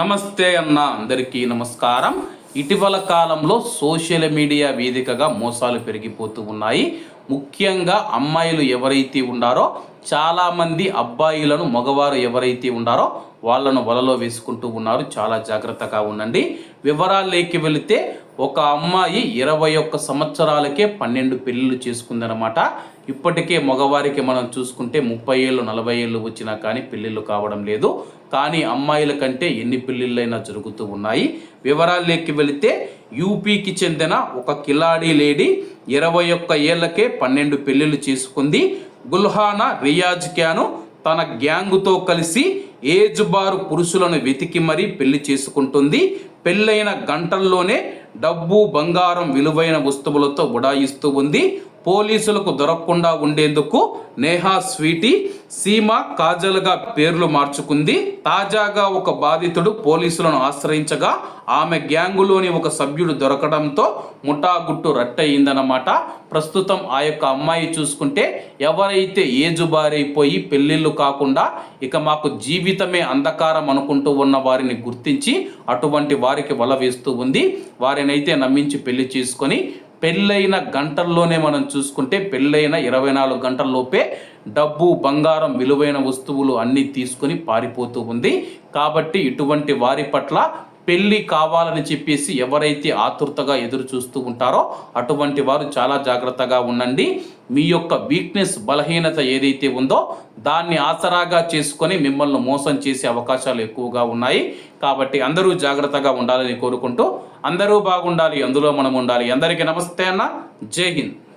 నమస్తే అన్న అందరికీ నమస్కారం. ఇటీవల కాలంలో సోషల్ మీడియా వేదికగా మోసాలు పెరిగిపోతూ ఉన్నాయి. ముఖ్యంగా అమ్మాయిలు ఎవరైతే ఉన్నారో చాలామంది అబ్బాయిలను మగవారు ఎవరైతే ఉన్నారో వాళ్ళను వలలో వేసుకుంటూ ఉన్నారు. చాలా జాగ్రత్తగా ఉండండి. వివరాల్లోకి వెళితే ఒక అమ్మాయి ఇరవై ఒక్క సంవత్సరాలకే పన్నెండు పెళ్ళిళ్ళు చేసుకుందనమాట ఇప్పటికే మగవారికి మనం చూసుకుంటే ముప్పై ఏళ్ళు నలభై ఏళ్ళు వచ్చినా కానీ పెళ్ళిళ్ళు కావడం లేదు. కానీ అమ్మాయిల కంటే ఎన్ని పెళ్ళిళ్ళైనా జరుగుతూ ఉన్నాయి. వివరాల్లోకి వెళితే యూపీకి చెందిన ఒక కిలాడీ లేడీ ఇరవై ఒక్క ఏళ్ళకే పన్నెండు పెళ్ళిళ్ళు చేసుకుంది. గుల్హానా రియాజ్ క్యాను తన గ్యాంగుతో కలిసి ఏజ్ బారు పురుషులను వెతికి మరీ పెళ్ళి చేసుకుంటుంది. పెళ్ళైన గంటల్లోనే డబ్బు బంగారం విలువైన వస్తువులతో ఉడాయిస్తూ ఉంది. పోలీసులకు దొరకకుండా ఉండేందుకు నేహా స్వీటీ సీమ కాజల్గా పేర్లు మార్చుకుంది. తాజాగా ఒక బాధితుడు పోలీసులను ఆశ్రయించగా ఆమె గ్యాంగులోని ఒక సభ్యుడు దొరకడంతో ముఠాగుట్టు రట్టయిందన్నమాట. ప్రస్తుతం ఆ యొక్క అమ్మాయి చూసుకుంటే ఎవరైతే ఏజు బారైపోయి పెళ్ళిళ్ళు కాకుండా ఇక మాకు జీవితమే అంధకారం అనుకుంటూ ఉన్న వారిని గుర్తించి అటువంటి వారికి వల వేస్తూ ఉంది. వారినైతే నమ్మించి పెళ్ళి చేసుకొని పెళ్ళైన గంటల్లోనే మనం చూసుకుంటే పెళ్ళైన ఇరవై నాలుగు గంటల్లోపే డబ్బు బంగారం విలువైన వస్తువులు అన్నీ తీసుకొని పారిపోతూ ఉంది. కాబట్టి ఇటువంటి వారి పట్ల పెళ్ళి కావాలని చెప్పేసి ఎవరైతే ఆతురతగా ఎదురు చూస్తూ ఉంటారో అటువంటి వారు చాలా జాగ్రత్తగా ఉండండి. మీ యొక్క వీక్నెస్ బలహీనత ఏదైతే ఉందో దాన్ని ఆసరాగా చేసుకొని మిమ్మల్ని మోసం చేసే అవకాశాలు ఎక్కువగా ఉన్నాయి. కాబట్టి అందరూ జాగ్రత్తగా ఉండాలని కోరుకుంటూ అందరూ బాగుండాలి అందులో మనం ఉండాలి. అందరికీ నమస్తే అన్న. జై హింద్.